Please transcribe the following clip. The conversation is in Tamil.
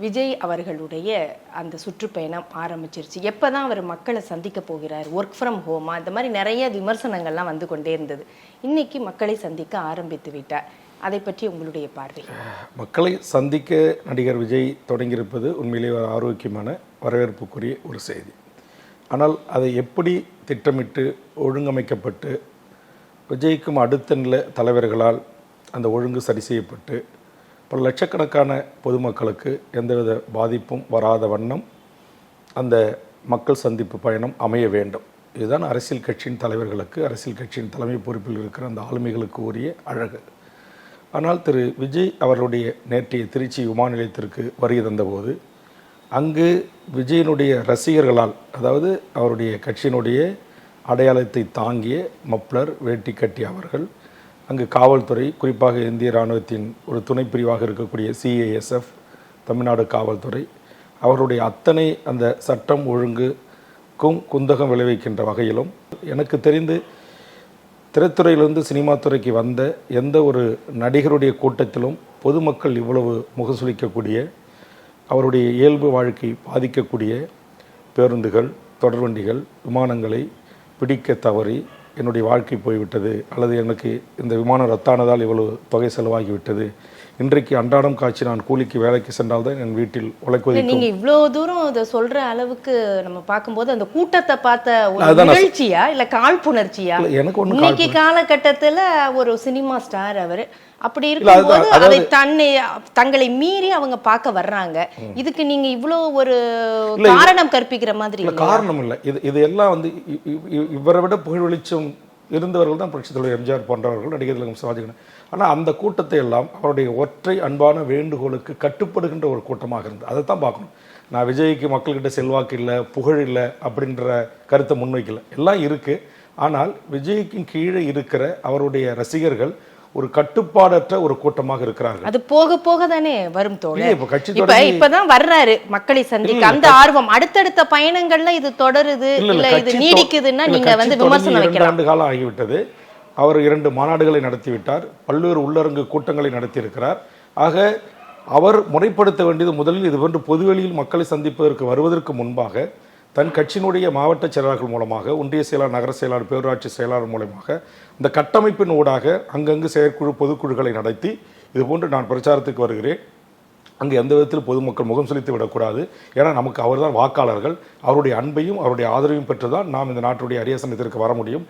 விஜய் அவர்களுடைய அந்த சுற்றுப்பயணம் ஆரம்பிச்சிருச்சு. எப்போ தான் அவர் மக்களை சந்திக்க போகிறார் ஒர்க் ஃப்ரம் ஹோமா இந்த மாதிரி நிறைய விமர்சனங்கள்லாம் வந்து கொண்டே இருந்தது. இன்னைக்கு மக்களை சந்திக்க ஆரம்பித்து விட்டார். அதை பற்றி உங்களுடைய பார்வை? மக்களை சந்திக்க நடிகர் விஜய் தொடங்கியிருப்பது உண்மையிலேயே ஒரு ஆரோக்கியமான வரவேற்புக்குரிய ஒரு செய்தி. ஆனால் அதை எப்படி திட்டமிட்டு ஒழுங்கமைக்கப்பட்டு விஜய்க்கும் அடுத்த நில தலைவர்களால் அந்த ஒழுங்கு சரி செய்யப்பட்டு பல லட்சக்கணக்கான பொதுமக்களுக்கு எந்தவித பாதிப்பும் வராத வண்ணம் அந்த மக்கள் சந்திப்பு பயணம் அமைய வேண்டும். இதுதான் அரசியல் கட்சியின் தலைவர்களுக்கு அரசியல் கட்சியின் தலைமை பொறுப்பில் இருக்கிற அந்த ஆளுமைகளுக்கு உரிய அழகு. ஆனால் திரு விஜய் அவர்களுடைய நேற்றைய திருச்சி விமான நிலையத்திற்கு வருகை தந்தபோது அங்கு விஜயனுடைய ரசிகர்களால் அதாவது அவருடைய கட்சியினுடைய அடையாளத்தை தாங்கிய மப்ளர் வேட்டி கட்டி அவர்கள் அங்கு காவல்துறை குறிப்பாக இந்திய இராணுவத்தின் ஒரு துணை பிரிவாக இருக்கக்கூடிய சிஏஎஸ்எஃப் தமிழ்நாடு காவல்துறை அவருடைய அத்தனை அந்த சட்டம் ஒழுங்குக்கும் குந்தகம் விளைவிக்கின்ற வகையிலும் எனக்கு தெரிந்து திரைத்துறையிலிருந்து சினிமா துறைக்கு வந்த எந்த ஒரு நடிகருடைய கூட்டத்திலும் பொதுமக்கள் இவ்வளவு முகசுளிக்கக்கூடிய அவருடைய இயல்பு வாழ்க்கை பாதிக்கக்கூடிய பேருந்துகள் தொடர்வண்டிகள் விமானங்களை பிடிக்க தவறி என்னுடைய வாழ்க்கை போய்விட்டது அல்லது எனக்கு இந்த விமானம் ரத்தானதால் இவ்வளவு தொகை செலவாகிவிட்டது இன்றைக்கு அன்றாடம் காட்சி நான் கூலிக்கு வேலைக்கு சென்றால்தான் என் வீட்டில் உழைக்குவதை நீங்க இவ்வளோ தூரம் இதை சொல்ற அளவுக்கு நம்ம பார்க்கும்போது அந்த கூட்டத்தை பார்த்த ஒரு நிகழ்ச்சியா இல்ல காழ்ப்புணர்ச்சியா? எனக்கு இன்னைக்கு காலகட்டத்துல ஒரு சினிமா ஸ்டார் அவரு. அப்படி இருக்கும்போது அதை தன்னை தங்களை மீறி அவங்க பார்க்க வர்றாங்க. இதுக்கு நீங்க இவ்வளோ ஒரு காரணம் கற்பிக்கிற மாதிரி காரணம் இல்லை. இது இது எல்லாம் வந்து இவரை விட புகழ் வெளிச்சம் இருந்தவர்கள் தான் புரட்சித் தலைவர் எம்ஜிஆர் போன்றவர்கள் நடிகர் திலகம் சிவாஜிகன் ஆனால் அந்த கூட்டத்தை எல்லாம் அவருடைய ஒற்றை அன்பான வேண்டுகோளுக்கு கட்டுப்படுகின்ற ஒரு கூட்டமாக இருந்தது. அதை தான் பார்க்கணும். நான் விஜய்க்கு மக்கள்கிட்ட செல்வாக்கு இல்லை புகழ் இல்லை அப்படின்ற கருத்தை முன்வைக்கல. எல்லாம் இருக்குது ஆனால் விஜய்க்கும் கீழே இருக்கிற அவருடைய ரசிகர்கள் ஒரு கட்டுப்பாடற்ற ஒரு கூட்டமாக இருக்கிறார்கள். அது போக போக தானே வரும் தோழர். இப்ப இப்பதான் வர்றாரு மக்களை சந்திக்க. அந்த ஆர்வம் அடுத்தடுத்த பயணங்கள்ல இது தொடருது இல்ல, இது நீடிக்குதுன்னா நீங்க வந்து விமர்சனம் வைக்கலாம். ஆண்டு காலம் ஆகிவிட்டது. அவர் இரண்டு மாநாடுகளை நடத்திவிட்டார். பல்வேறு உள்ளரங்கு கூட்டங்களை நடத்தியிருக்கிறார். ஆக அவர் முறைப்படுத்த வேண்டியது முதலில் இது போன்று பொதுவெளியில் மக்களை சந்திப்பதற்கு வருவதற்கு முன்பாக தன் கட்சியினுடைய மாவட்ட செயலாளர்கள் மூலமாக ஒன்றிய செயலாளர் நகர செயலாளர் பேரூராட்சி செயலாளர் மூலமாக இந்த கட்டமைப்பின் ஊடாக அங்கங்கு செயற்குழு பொதுக்குழுக்களை நடத்தி இதுபோன்று நான் பிரச்சாரத்துக்கு வருகிறேன். அங்கு எந்த விதத்தில் பொதுமக்கள் முகம் செலுத்தி விடக்கூடாது. ஏன்னா நமக்கு அவர்தான் வாக்காளர்கள். அவருடைய அன்பையும் அவருடைய ஆதரவையும் பெற்றுதான் நாம் இந்த நாட்டுடைய அரியசனத்திற்கு வர முடியும்.